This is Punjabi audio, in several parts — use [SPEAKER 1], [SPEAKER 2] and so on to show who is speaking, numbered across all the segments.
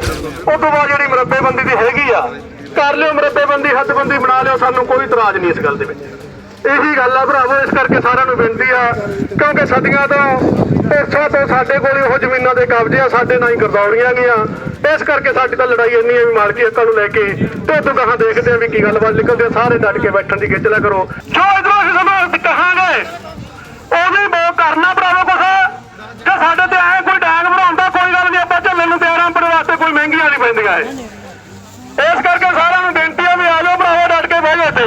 [SPEAKER 1] ਉਸ ਤੋਂ ਬਾਅਦ ਜਿਹੜੀ ਮੁਰੱਬੇਬੰਦੀ ਦੀ ਹੈਗੀ ਆ, ਕਰ ਲਿਓ ਮੁਰੱਬੇਬੰਦੀ, ਹੱਦਬੰਦੀ ਬਣਾ ਲਿਓ, ਸਾਨੂੰ ਕੋਈ ਇਤਰਾਜ਼ ਨਹੀਂ ਇਸ ਗੱਲ ਦੇ ਵਿੱਚ। ਇਹੀ ਗੱਲ ਆ ਭਰਾਵੋ, ਇਸ ਕਰਕੇ ਸਾਰਿਆਂ ਨੂੰ ਬੇਨਤੀ ਆ, ਕਿਉਂਕਿ ਸਦੀਆਂ ਤੋਂ ਪਿੱਛੋਂ ਤੋਂ ਸਾਡੇ ਕੋਲ ਉਹ ਜ਼ਮੀਨਾਂ ਦੇ ਕਬਜ਼ੇ ਆ, ਸਾਡੇ ਨਾਲ ਹੀ ਗਰਦੌਰੀਆਂ ਗਈਆਂ। ਇਸ ਕਰਕੇ ਸਾਡੀ ਤਾਂ ਲੜਾਈ ਇੰਨੀ ਹੈ ਵੀ ਮਾਲਕੀ ਹੱਕਾਂ ਨੂੰ ਲੈ ਕੇ ਤੇ ਉਦੋਂ ਗਾਹਾਂ ਦੇਖਦੇ ਆ ਵੀ ਕੀ ਗੱਲਬਾਤ ਨਿਕਲਦੀ ਆ, ਸਾਰੇ ਡਟ ਕੇ ਬੈਠਣ ਦੀ ਖਿੱਚ ਕਰੋ। ਜੋ ਇਧਰੋਂ ਅਸੀਂ ਮਹਿੰਗੀਆਂ ਇਹ ਇਸ ਕਰਕੇ ਸਾਰਿਆਂ ਨੂੰ ਬੇਨਤੀ ਆ ਵੀ ਆ ਜਾਓ ਭਰਾਵੋ ਡਟ ਕੇ ਬਹਿ ਜਾਓ ਇੱਥੇ।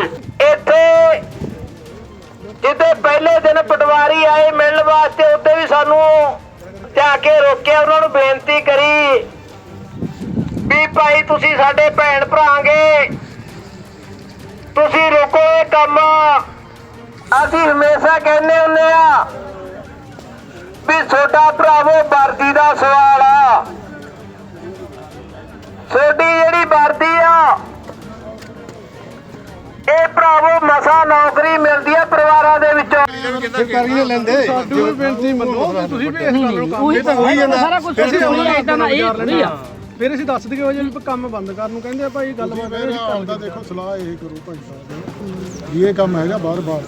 [SPEAKER 2] ਇੱਥੇ ਜਿੱਦੇ ਪਹਿਲੇ ਦਿਨ ਪਟਵਾਰੀ ਆਏ ਮਿਲਣ ਵਾਸਤੇ ਉੱਤੇ ਵੀ ਸਾਨੂੰ ਜਾ ਕੇ ਰੋਕਿਆ, ਉਹਨਾਂ ਨੂੰ ਬੇਨਤੀ ਕਰੀ ਵੀ ਭਾਈ ਤੁਸੀਂ ਸਾਡੇ ਭੈਣ ਭਰਾਂਗੇ ਤੁਸੀਂ ਰੋਕੋ ਇਹ ਕੰਮ। ਅਸੀਂ ਹਮੇਸ਼ਾ ਕਹਿੰਦੇ ਹੁੰਦੇ ਆ ਵੀ ਤੁਹਾਡਾ ਭਰਾਵੋ ਵਰਦੀ ਦਾ ਸਵਾਲ ਆ। ਤੁਹਾਡੀ ਜਿਹੜੀ ਵਰਦੀ ਆ ਇਹ ਭਰਾਵੋ ਮਸਾ ਨੌਕਰੀ ਮਿਲਦੀ ਹੈ ਪਰਿਵਾਰਾਂ ਦੇ ਵਿੱਚੋਂ।
[SPEAKER 3] ਕਰੀਏ ਲੈਂਦੇ?
[SPEAKER 4] ਸਾਡੀ ਵੀ ਬੇਨਤੀ ਮੰਨੋ ਕਿ ਤੁਸੀਂ ਵੀ ਇਸ ਗੱਲ ਨੂੰ ਕੰਮ
[SPEAKER 3] ਇਹ ਤਾਂ ਹੋਈ ਜਾਂਦਾ।
[SPEAKER 5] ਸਾਰਾ ਕੁਝ ਅਸੀਂ ਹੋਈ ਇਦਾਂ ਨਾ ਇਹ ਥੋੜੀ ਆ।
[SPEAKER 4] ਫਿਰ ਅਸੀਂ ਦੱਸ ਦਈਏ ਜੇ ਵੀ ਕੰਮ ਬੰਦ ਕਰਨ ਨੂੰ ਕਹਿੰਦੇ ਆ ਭਾਈ ਗੱਲਬਾਤ
[SPEAKER 3] ਫਿਰ ਆਪਦਾ ਦੇਖੋ ਸਲਾਹ ਇਹ ਕਰੋ ਭਾਈ ਸਾਹਿਬ ਇਹ ਕੰਮ ਹੈਗਾ ਬਾਰ-ਬਾਰ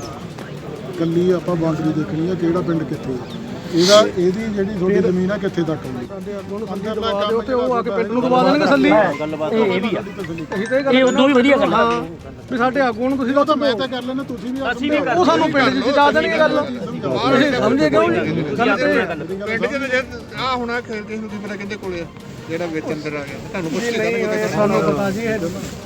[SPEAKER 3] ਕੱਲੀ ਆਪਾਂ ਬਾਉਂਡਰੀ ਦੇਖਣੀ ਹੈ ਕਿਹੜਾ ਪਿੰਡ ਕਿੱਥੇ ਹੈ। ਇਹਦਾ ਇਹਦੀ ਜਿਹੜੀ ਤੁਹਾਡੀ ਜ਼ਮੀਨ ਆ ਕਿੱਥੇ ਤੱਕ ਹੈ
[SPEAKER 4] ਸਾਡੇ ਅੱਗੋਂ ਨੂੰ ਸੱਲੀ ਦਵਾ ਦਿਓ ਤੇ ਉਹ ਆ ਕੇ ਪਿੰਡ ਨੂੰ ਦਵਾ ਦੇਣਗੇ ਸੱਲੀ
[SPEAKER 5] ਇਹ ਇਹ ਵੀ ਆ।
[SPEAKER 4] ਅਸੀਂ ਤੇ ਇਹ ਗੱਲ
[SPEAKER 5] ਇਹ ਉਦੋਂ ਵੀ ਵਧੀਆ ਗੱਲ ਆ
[SPEAKER 4] ਹਾਂ ਵੀ ਸਾਡੇ ਆਗੂ ਨੂੰ ਤੁਸੀਂ
[SPEAKER 3] ਉਹ ਤਾਂ ਮੈਂ ਤਾਂ ਕਰ ਲੈਣਾ ਤੁਸੀਂ ਵੀ ਅਸੀਂ ਵੀ
[SPEAKER 4] ਉਹ ਸਾਨੂੰ ਪਿੰਡ 'ਚ ਜਿਤਾ ਦੇਣਗੇ ਗੱਲ। ਤੁਸੀਂ ਸਮਝੇ ਕਿਉਂ ਨਹੀਂ ਗੱਲ ਤੇ
[SPEAKER 6] ਪਿੰਡ ਚ ਜੇ ਆ ਹੁਣ ਕਿਸੇ ਨੂੰ ਕੀ ਪਤਾ ਕਿੰਦੇ ਕੋਲੇ ਆ ਜਿਹੜਾ ਵਿੱਚ ਅੰਦਰ ਆ ਗਿਆ ਤੁਹਾਨੂੰ ਪੁੱਛ ਕੇ ਤਾਂ ਪਤਾ
[SPEAKER 4] ਸਾਨੂੰ ਪਤਾ ਜੀ ਇਹ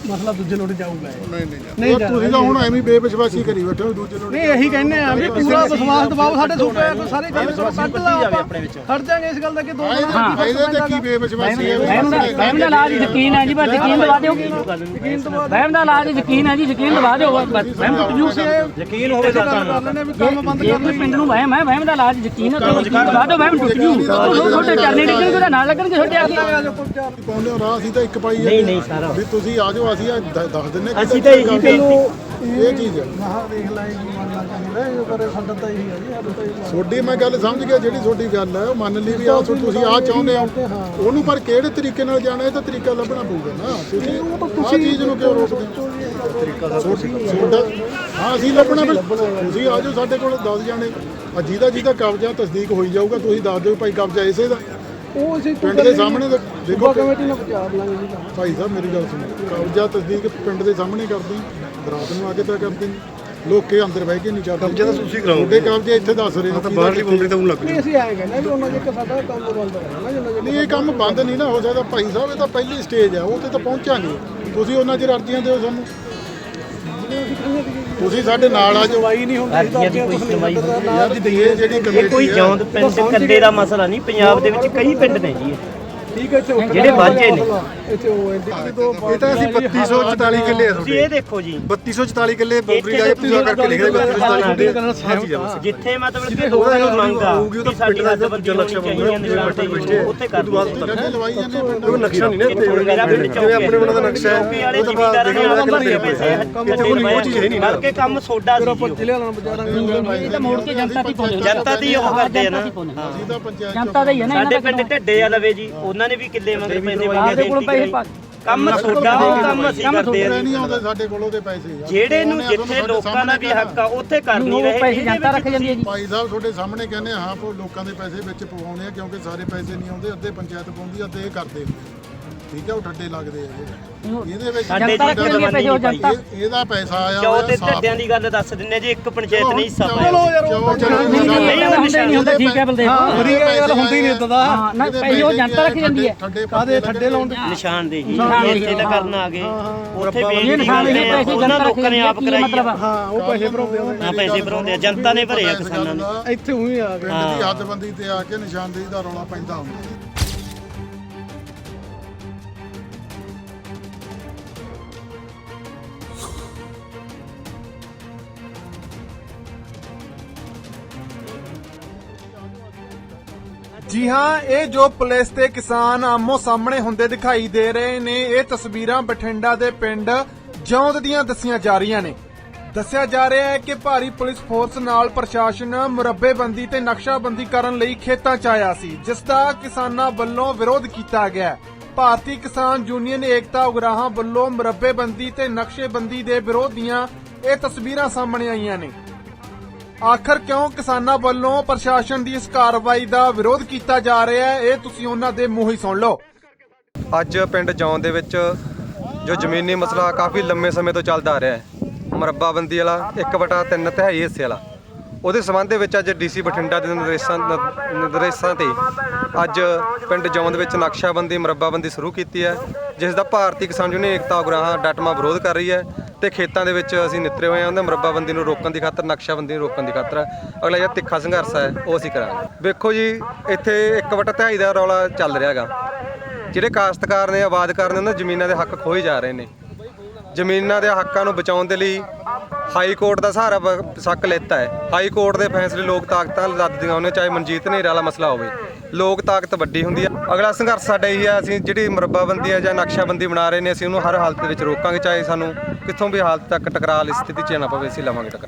[SPEAKER 4] ਮਸਲਾ ਦੂਜੇ ਲੋਟ ਜਾਊਗਾ ਇਹ।
[SPEAKER 6] ਨਹੀਂ ਨਹੀਂ
[SPEAKER 4] ਨਹੀਂ
[SPEAKER 3] ਉਹ ਤੁਸੀਂ ਤਾਂ ਹੁਣ ਐਵੇਂ ਵਿਸ਼ਵਾਸੀ ਕਰੀ ਬੈਠੇ ਹੋ ਦੂਜੇ ਨੂੰ
[SPEAKER 4] ਨਹੀਂ ਇਹੀ ਕਹਿੰਦੇ ਆ ਵੀ ਪੂਰਾ ਵਿਸ਼ਵਾਸ ਦਬਾਓ ਸਾਡੇ ਸੂਪੇ ਆ ਕੋਈ ਸਾਰੇ ਕੰਮ ਤੋਂ ਕੱਢ ਲਾ ਆਪਾਂ ਖੜ ਜਾਾਂਗੇ ਇਸ ਗੱਲ ਦਾ ਕਿ ਦੋ ਦਿਨ
[SPEAKER 3] ਇਹਦੇ ਤੇ ਕੀ ਬੇਵਿਸ਼ਵਾਸੀ ਹੈ
[SPEAKER 5] ਵਹਿਮ ਦਾ ਵਹਿਮ ਦਾ ਇਲਾਜ ਯਕੀਨ ਹੈ ਜੀ ਬਸ ਯਕੀਨ ਦਵਾ ਦਿਓ ਵਹਿਮ ਦਾ ਇਲਾਜ ਯਕੀਨ ਹੈ ਜੀ ਯਕੀਨ ਦਵਾ ਦਿਓ ਬਸ ਵਹਿਮ ਟੁੱਟ ਜੂ
[SPEAKER 4] ਯਕੀਨ ਹੋਵੇ ਤਾਂ ਕਰ ਲੈਣੇ ਵੀ ਕੰਮ ਬੰਦ
[SPEAKER 5] ਜੇ ਕੋਈ ਪਿੰਡ ਨੂੰ ਵਹਿਮ ਹੈ ਵਹਿਮ ਦਾ ਇਲਾਜ ਯਕੀਨ ਹੈ ਤਾਂ ਯਕੀਨ ਦਿਓ ਵਹਿਮ ਟੁੱਟ ਜੂ? ਛੋਟੇ ਚਰਨੇ ਡਿੱਗਣਗੇ ਉਹਦੇ ਨਾਲ ਲੱਗਣਗੇ ਛੋਟੇ ਆ ਕੇ।
[SPEAKER 3] ਪਾਉਂਦੇ ਹੋ ਰਾਹ ਅਸੀਂ ਤਾਂ ਇੱਕ ਪਾਈ ਨਹੀਂ ਨਹੀਂ ਸਾਰਾ। ਵੀ ਤੁਸੀਂ ਆ ਜਾਓ ਅਸੀਂ ਦੱਸ ਦਿੰਨੇ
[SPEAKER 5] ਅਸੀਂ ਤਾਂ ਇਹੀ
[SPEAKER 3] ਇਹ ਚੀਜ਼ ਹੈ।
[SPEAKER 4] ਮਹਾ ਦੇਖ ਲੈ ਜੀ ਮਨ ਲੱਗ ਜਾਂਦਾ ਇਹ ਕਰੇ ਸਾਡਾ ਤਾਂ ਇਹੀ ਹੈ ਜੀ ਸਾਡਾ ਤਾਂ ਇਹੀ
[SPEAKER 3] ਤੁਹਾਡੀ ਮੈਂ ਗੱਲ ਸਮਝ ਗਿਆ ਜਿਹੜੀ ਤੁਹਾਡੀ ਗੱਲ ਹੈ ਉਹ ਮੰਨ ਲਈ ਵੀ ਆ ਤੁਸੀਂ ਆ ਚਾਹੁੰਦੇ ਹੋ। ਉਹਨੂੰ ਪਰ ਕਿਹੜੇ ਤਰੀਕੇ ਨਾਲ ਜਾਣਾ ਇਹ ਤਾਂ ਤਰੀਕਾ ਲੱਭਣਾ ਪਊਗਾ ਨਾ। ਤੁਸੀਂ ਆ ਚੀਜ਼ ਨੂੰ ਕਿਉਂ ਰੋਕਦੇ ਹੋ ਤੁਹਾਡਾ ਹਾਂ ਅਸੀਂ ਲੱਭਣਾ ਫਿਰ। ਤੁਸੀਂ ਆ ਜਾਓ ਸਾਡੇ ਕੋਲ 10 ਜਾਣੇ। ਆ ਜਿਹਦਾ ਜਿਹਦਾ ਕਬਜ਼ਾ ਤਸਦੀਕ ਹੋਈ ਜਾਊਗਾ ਤੁਸੀਂ ਦੱਸ ਦਿਓ ਭਾਈ ਕਬਜ਼ਾ ਇਸੇ ਦਾ।
[SPEAKER 4] ਉਹ ਅਸੀਂ
[SPEAKER 3] ਪਿੰਡ ਦੇ ਸਾਹਮਣੇ ਤਾਂ ਦੇਖੋ
[SPEAKER 4] ਕਮੇਟੀ ਨੂੰ ਵਿਚਾਰ ਲਾਂਗੇ ਜੀ
[SPEAKER 3] ਭਾਈ ਸਾਹਿਬ ਮੇਰੀ ਗੱਲ ਸੁਣੋ। ਕਬਜ਼ਾ ਤਸਦੀਕ ਪਿੰਡ ਦੇ ਸਾਹਮਣੇ ਕਰਦੇ ਹਾਂ, ਬਰਾਤ ਨੂੰ ਆ ਕੇ ਤਾਂ ਕਰਦੇ ਨੇ। ਲੋਕੇ ਅੰਦਰ ਬਹਿ ਕੇ ਨਹੀਂ ਕਰਦੇ। ਕਬਜ਼ਾ ਤਾਂ ਤੁਸੀਂ ਕਰਾਓ। ਤੁਹਾਡੇ ਕਬਜ਼ੇ ਇੱਥੇ ਦੱਸ ਰਹੇ ਹੋ ਬਾਹਰਲੀ ਬਾਉਂਡਰੀ ਤਾਂ ਲੱਗ
[SPEAKER 4] ਨਹੀਂ ਅਸੀਂ ਆਏ ਕਹਿੰਦੇ ਵੀ ਉਹਨਾਂ ਦੇ ਇੱਕ ਸਾਡਾ ਕੰਮ ਬੰਦ ਰਹਿਣਾ ਜਿੰਨਾ ਚਿਰ
[SPEAKER 3] ਨਹੀਂ ਇਹ ਕੰਮ ਬੰਦ ਨਹੀਂ ਨਾ ਹੋ ਸਕਦਾ। ਭਾਈ ਸਾਹਿਬ ਇਹ ਤਾਂ ਪਹਿਲੀ ਸਟੇਜ ਆ ਉਹ ਤੇ ਤਾਂ ਪਹੁੰਚਾਂਗੇ ਤੁਸੀਂ ਉਹਨਾਂ ਚਿਰ ਅਰਜ਼ੀਆਂ ਦਿਓ ਸਾਨੂੰ। ਤੁਸੀਂ ਸਾਡੇ ਨਾਲ ਆ ਜਾਓ
[SPEAKER 4] ਨਹੀਂ ਹੁੰਦੀ ਤਾਂ
[SPEAKER 7] ਸੁਣਵਾਈ ਹੁੰਦੀ
[SPEAKER 3] ਯਾਰ ਜੀ ਇਹ ਜਿਹੜੀ ਕਮੇਟੀ
[SPEAKER 7] ਇਹ ਕੋਈ ਜੌਂਦ ਪਿੰਡ ਕੱਲੇ ਦਾ ਮਸਲਾ ਨਹੀਂ ਪੰਜਾਬ ਦੇ ਵਿੱਚ ਕਈ ਪਿੰਡ ਨੇ ਜੀ ਇਹ।
[SPEAKER 4] ਠੀਕ ਹੈ ਇੱਥੇ
[SPEAKER 7] ਜਿਹੜੇ ਵਾਂਝੇ ਨੇ।
[SPEAKER 4] ਇੱਥੇ ਉਹ ਦੋ
[SPEAKER 3] ਇਹ ਤਾਂ ਅਸੀਂ 3244 ਕਿੱਲੇ ਆ
[SPEAKER 7] ਤੁਸੀਂ ਇਹ ਦੇਖੋ ਜੀ।
[SPEAKER 3] 3244 ਕਿੱਲੇ ਬੌਂਡਰੀ ਆ ਪੂਰਾ ਕਰਕੇ ਲਿਖਦੇ 3244
[SPEAKER 7] ਜਿੱਥੇ ਮਤਲਬ ਕਿ ਲੋਕਾਂ ਨੂੰ ਮੰਗ ਆ ਕਿ ਸਾਡੀ ਹੱਦਬੰਦੀ ਹੋਣੀ ਚਾਹੀਦੀ ਹੈ ਨਿਸ਼ਾਨ ਤੇ ਉੱਥੇ ਕਰ
[SPEAKER 3] ਪਿੰਡ
[SPEAKER 6] ਨਕਸ਼ਾ ਨਹੀਂ ਨਾ
[SPEAKER 7] ਪਿੰਡ ਚੌਕੀ ਆਪਣੇ ਉਹਨਾਂ ਦਾ ਨਕਸ਼ਾ ਹੈ ਚੌਕੀ ਵਾਲੇ ਜ਼ਿਮੀਂਦਾਰਾਂ ਨੇ ਆਪ ਲੱਗੇ ਪੈਸੇ। ਇੱਥੇ ਕੋਈ ਚੀਜ਼ ਹੈ ਨਹੀਂ ਬਲਕਿ ਕੰਮ ਸੋਡਾ ਸੀ ਉਹ।
[SPEAKER 4] ਜ਼ਿਲ੍ਹੇ ਵਾਲਾ ਬਾਜ਼ਾਰਾਂ
[SPEAKER 5] ਇਹ ਤਾਂ ਮੋੜ ਕੇ ਜਨਤਾ ਦੀ
[SPEAKER 7] ਜਨਤਾ ਦੀ ਉਹ ਕਰਦੇ ਆ ਨਾ।
[SPEAKER 3] ਤਾਂ
[SPEAKER 5] ਜਨਤਾ ਦਾ ਹੀ ਹੈ ਨਾ
[SPEAKER 7] ਸਾਡੇ ਪਿੰਡ ਢੱਡੇ ਆ ਲਵੇ ਜੀ ਉਹਨਾਂ ਨੇ ਵੀ ਕਿੱਲੇ ਮੰਗਦੇ ਪੈਂਦੇ
[SPEAKER 5] ਦੇ ਕੋਲ ਪੈਸੇ ਪਾ
[SPEAKER 7] ਕੰਮ ਸੋਡਾ ਉਹ ਕੰਮ ਅਸੀਂ ਕਰਦੇ ਆ
[SPEAKER 3] ਨਹੀਂ ਆਉਂਦੇ ਸਾਡੇ ਕੋਲ ਉਹਦੇ ਪੈਸੇ ਯਾਰ।
[SPEAKER 7] ਜਿਹੜੇ ਨੂੰ ਜਿੱਥੇ ਲੋਕਾਂ ਦਾ ਵੀ ਹੱਕ ਆ ਉੱਥੇ ਕਰਨੀ
[SPEAKER 5] ਉਹ
[SPEAKER 7] ਰਹੇ
[SPEAKER 5] ਪੈਸੇ ਜਨਤਾ ਰੱਖ ਜਾਂਦੀ ਹੈ ਜੀ
[SPEAKER 3] ਭਾਈ ਸਾਹਿਬ ਤੁਹਾਡੇ ਸਾਹਮਣੇ ਕਹਿੰਦੇ ਹਾਂ ਪੋ ਲੋਕਾਂ ਦੇ ਪੈਸੇ ਵਿੱਚ ਪਵਾਉਣੇ ਆ ਕਿਉਂਕਿ ਸਾਰੇ ਪੈਸੇ ਨਹੀਂ ਆਉਂਦੇ ਅੱਧੇ ਪੰਚਾਇਤ ਪਾਉਂਦੀ ਆ, ਅੱਧੇ ਇਹ ਕਰਦੇ ਹੁੰਦੇ ਆ। ਠੀਕ ਹੈ ਉਹ ਠੱਡੇ ਲੱਗਦੇ ਆ ਜਿਹੜੇ। ਇਹਦੇ ਵਿੱਚ
[SPEAKER 7] ਸਾਡੇ
[SPEAKER 5] ਜਨਤਾ ਰੱਖ ਜਾਂਦੀ ਹੈ ਪੈਸੇ ਉਹ ਜਨਤਾ
[SPEAKER 3] ਇਹ- ਇਹਦਾ ਪੈਸਾ ਆਇਆ
[SPEAKER 7] ਚੌ ਤੇ
[SPEAKER 3] ਹੋਇਆ ਸਾਫ਼।
[SPEAKER 7] ਢੱਡਿਆਂ ਦੀ ਗੱਲ ਦੱਸ ਦਿੰਨੇ ਜੀ ਇੱਕ ਪੰਚਾਇਤ ਨਹੀਂ ਹਿੱਸਾ ਪਾਇਆ
[SPEAKER 3] ਚਲੋ
[SPEAKER 4] ਚਲੋ ਯਾਰ
[SPEAKER 3] ਚਲੋ
[SPEAKER 5] ਨਹੀਂ ਨਹੀਂ ਇਹ ਹੁੰਦਾ ਨਹੀਂ ਹੁੰਦਾ ਠੀਕ ਹੈ ਬਲਦੇਵ
[SPEAKER 4] ਵਧੀਆ ਗੱਲ ਹੁੰਦੀ ਨਹੀਂ ਇਦਾਂ ਦਾ।
[SPEAKER 5] ਹਾਂ ਨਾ ਪੈਸੇ ਉਹ ਜਨਤਾ ਰੱਖ ਜਾਂਦੀ ਹੈ।
[SPEAKER 3] ਠੱਡੇ
[SPEAKER 4] ਕਾਦੇ ਠੱਡੇ ਲਾਉਣ ਦੇ
[SPEAKER 7] ਨਿਸ਼ਾਨਦੇਹੀ ਇੱਥੇ ਤਾਂ ਕਰਨ ਆ ਗਏ ਉੱਥੇ
[SPEAKER 5] ਇਹ
[SPEAKER 7] ਬੇਨਤੀ
[SPEAKER 5] ਨਿਸ਼ਾਨ
[SPEAKER 7] ਕਰਦੇ
[SPEAKER 5] ਇਹ
[SPEAKER 7] ਆ
[SPEAKER 5] ਪੈਸੇ
[SPEAKER 7] ਉਹਨਾਂ
[SPEAKER 5] ਜਨਤਾ ਰੱਖ
[SPEAKER 7] ਲੋਕਾਂ ਨੇ
[SPEAKER 5] ਜਾਂਦੀ ਹੈ
[SPEAKER 7] ਆਪ
[SPEAKER 5] ਕੀ
[SPEAKER 7] ਕਰਾਈ
[SPEAKER 5] ਮਤਲਬ
[SPEAKER 7] ਆ?
[SPEAKER 5] ਆ
[SPEAKER 4] ਹਾਂ ਉਹ ਪੈਸੇ ਭਰਾਉਂਦੇ ਆ
[SPEAKER 7] ਹਾਂ ਪੈਸੇ ਭਰਾਉਂਦੇ ਆ ਜਨਤਾ ਨੇ ਭਰੇ ਆ ਕਿਸਾਨਾਂ ਨੇ।
[SPEAKER 4] ਇੱਥੇ ਉਹੀ ਆ ਗਏ
[SPEAKER 3] ਪਿੰਡ ਦੀ ਹੱਦਬੰਦੀ ਤੇ ਆ ਕੇ ਨਿਸ਼ਾਨਦੇਹੀ ਦਾ ਰੌਲਾ ਪੈਂਦਾ ਹੁੰਦਾ।
[SPEAKER 8] ਜੀ ਹਾਂ, ਇਹ ਜੋ ਪੁਲਿਸ ਤੇ ਕਿਸਾਨ ਆਮੋ ਸਾਹਮਣੇ ਹੁੰਦੇ ਦਿਖਾਈ ਦੇ ਰਹੇ ਨੇ, ਇਹ ਤਸਵੀਰਾਂ ਬਠਿੰਡਾ ਦੇ ਪਿੰਡ ਜੌਂਦ ਦੀਆਂ ਦੱਸੀਆਂ ਜਾ ਰਹੀਆਂ ਨੇ। ਦੱਸਿਆ ਜਾ ਰਿਹਾ ਹੈ ਕਿ ਭਾਰੀ ਪੁਲਿਸ ਫੋਰਸ ਨਾਲ ਪ੍ਰਸ਼ਾਸਨ ਮੁਰੱਬੇਬੰਦੀ ਤੇ ਨਕਸ਼ਾਬੰਦੀ ਕਰਨ ਲਈ ਖੇਤਾਂ 'ਚ ਆਇਆ ਸੀ, ਜਿਸ ਦਾ ਕਿਸਾਨਾਂ ਵੱਲੋਂ ਵਿਰੋਧ ਕੀਤਾ ਗਿਆ ਭਾਰਤੀ ਕਿਸਾਨ ਯੂਨੀਅਨ ਏਕਤਾ ਉਗਰਾਹਾਂ ਵੱਲੋਂ ਮਰੱਬੇਬੰਦੀ ਤੇ ਨਕਸ਼ੇਬੰਦੀ ਦੇ ਵਿਰੋਧ ਦੀਆਂ ਇਹ ਤਸਵੀਰਾਂ ਸਾਹਮਣੇ ਆਈਆਂ ਨੇ। ਆਖਰ ਕਿਉਂ ਕਿਸਾਨਾਂ ਵੱਲੋਂ ਪ੍ਰਸ਼ਾਸਨ ਦੀ ਇਸ ਕਾਰਵਾਈ ਦਾ ਵਿਰੋਧ ਕੀਤਾ ਜਾ ਰਿਹਾ ਹੈ? ਇਹ ਤੁਸੀਂ ਉਹਨਾਂ ਦੇ ਮੂੰਹ ਹੀ ਸੁਣ ਲਓ।
[SPEAKER 9] ਅੱਜ ਪਿੰਡ ਜੌਨ ਦੇ ਵਿੱਚ ਜੋ ਜ਼ਮੀਨੀ ਮਸਲਾ ਕਾਫੀ ਲੰਮੇ ਸਮੇਂ ਤੋਂ ਚੱਲਦਾ ਆ ਰਿਹਾ ਹੈ। ਮਰੱਬਾਬੰਦੀ ਵਾਲਾ 1/3 ਤਿਹਾਈ ਹਿੱਸੇ ਵਾਲਾ। ਉਹਦੇ ਸਬੰਧ ਦੇ ਵਿੱਚ ਅੱਜ ਡੀਸੀ ਬਠਿੰਡਾ ਦੇ ਨਿਰਦੇਸ਼ਾਂ ਨਿਰਦੇਸ਼ਾਂ ਤੇ ਅੱਜ ਪਿੰਡ ਜੌਨ ਦੇ ਵਿੱਚ ਨਕਸ਼ਾਬੰਦੀ, ਮਰੱਬਾਬੰਦੀ ਸ਼ੁਰੂ ਕੀਤੀ ਹੈ, ਜਿਸ ਦਾ ਭਾਰਤੀ ਕਿਸਾਨ ਯੂਨੀਅਨ ਏਕਤਾ ਉਗਰਾਹਾਂ ਡਟਮਾ ਵਿਰੋਧ ਕਰ ਰਹੀ ਹੈ। ਤੇ ਖੇਤਾਂ ਦੇ ਵਿੱਚ ਅਸੀਂ ਨਿਤਰੇ ਹੋਏ ਹਾਂ, ਉਹਦੇ ਮਰੱਬਾਬੰਦੀ ਨੂੰ ਰੋਕਣ ਦੀ ਖਾਤਰ, ਨਕਸ਼ਾਬੰਦੀ ਨੂੰ ਰੋਕਣ ਦੀ ਖਾਤਰ। ਅਗਲਾ ਜਿਹੜਾ ਤਿੱਖਾ ਸੰਘਰਸ਼ ਹੈ, ਉਹ ਅਸੀਂ ਕਰਾਂਗੇ। ਵੇਖੋ ਜੀ, ਇੱਥੇ 1/3 ਦਾ ਰੌਲਾ ਚੱਲ ਰਿਹਾ ਹੈਗਾ। ਜਿਹੜੇ ਕਾਸ਼ਤਕਾਰ ਨੇ ਆਬਾਦਕਾਰ ਨੇ, ਉਹਨਾਂ ਜ਼ਮੀਨਾਂ ਦੇ ਹੱਕ ਖੋਏ ਜਾ ਰਹੇ ਨੇ। ਜ਼ਮੀਨਾਂ ਦੇ ਹੱਕਾਂ ਨੂੰ ਬਚਾਉਣ ਦੇ ਲਈ ਹਾਈ ਕੋਰਟ ਦਾ ਸਹਾਰਾ ਬ- ਸੱਕ ਲੈਤਾ ਹੈ। ਹਾਈ ਕੋਰਟ ਦੇ ਫੈਸਲੇ ਲੋਕ ਤਾਕਤਾਂ ਲੱਦਦੀਆਂ ਉਹਨੇ ਚਾਹੇ ਮਨਜੀਤ ਨੇਰਾ ਵਾਲਾ ਮਸਲਾ ਹੋਵੇ। ਲੋਕ ਤਾਕਤ ਵੱਡੀ ਹੁੰਦੀ ਹੈ। ਅਗਲਾ ਸੰਘਰਸ਼ ਸਾਡਾ ਇਹੀ ਹੈ, ਅਸੀਂ ਜਿਹੜੀ ਮਰੱਬਾਬੰਦੀ ਹੈ ਜਾਂ ਨਕਸ਼ਾਬੰਦੀ ਬਣਾ ਰਹੇ ਨੇ, ਅਸੀਂ ਉਹਨੂੰ ਹਰ ਹਾਲਤ ਵਿੱਚ ਰੋਕਾਂਗੇ, ਚਾਹੇ ਸਾਨੂੰ ਕਿੱਥੋਂ ਵੀ ਹਾਲਤ ਤੱਕ ਟਕਰਾਅ ਵਾਲੀ ਸਥਿਤੀ ਚ ਨਾ ਪਵੇ ਅਸੀਂ ਲਵਾਂਗੇ ਟਕਰਾਅ।